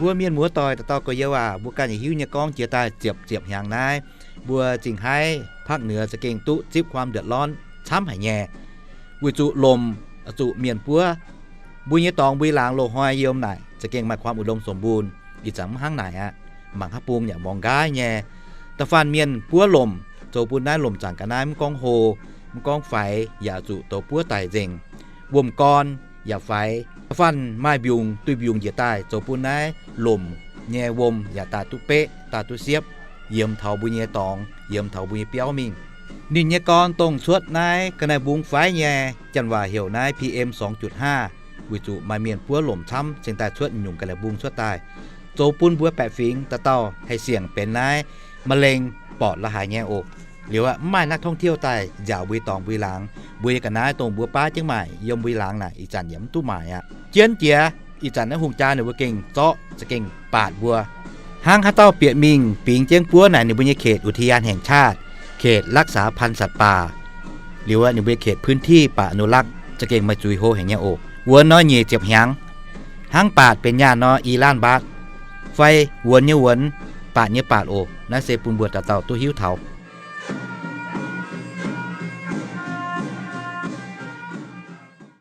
บัวเมียนหมัวตอยตะตอก็เยาว่าบัวกันหิวเนี่ยกองเจียตาเจียบเจียบอย่างนายบัวจิงให้ภาคเหนือจะเก่งตุจิบความเดือดร้อนช้ำหายแย่วิจุลมอจุเมียนปัวบุญยตองบุยหลางโลหอยเยี่ยมไหนจะเก่งมาความอุดมสมบูรณ์อีจังห้างไหนอะหมังฮับปูมอย่ามองก้ายแย่ตะฟานเมียนปัวลมโจปุนได้ลมจังกันนายมกองโฮมกองไฟอย่าจุตัวปัวไตเจงวมกอนอย่าไฟ ฟันไม้บิวงตุยบิวงเหยียใต้โจปุนได้ลมแงวมอย่าตาตุเปะตาตุเสียบ เยี่ยมเถาบุญเยตอง เยี่ยมเถาบุญเปียวมิงนินยกรตรงสวดนายกนายบุงไฟแย่จันว่าเหี่ยวนาย PM 2.5วิจุมาเมียนปัวหล่มช้ำเชียงต้สวดหยุ่งกนและบุงสวดตายโจปุ้นบัวแปะฟิงตะเต้าให้เสี่ยงเป็นนายมะเร็งปอดละหายแง่อกหรือว่าไม่นักท่องเที่ยวตายอย่าบุยตองบุยหลาง บุยกันนายตรงบัวป้าเจียงใหม่ยมบุยหลางน่ะอีจันเหยี่ยมตู้หมายอะเจียนเจียอีจันนะหงจาเนี่ยว่าเก่งเจาะจะเก่งปาดบัวห้างข้าเต้าเปียมิง ปิงเจียงปัวไหนในบุญเขตอุทยานแห่งชาติ เขตรักษาพันธุ์สัตว์ป่า หรือว่าในบุญเขตพื้นที่ป่าอนุรักษ์จะเก่งมาจุยโฮแห่งเนี้ยโอกวัวน้อยเหยียเจ็บหยังห้างปาดเป็นญาติน้ออีล้านบาทไฟวัวเนี้ยวนปาดเนี้ยปาดโอกนาเซปุนบัวตะเต่าตัวหิ้วเถา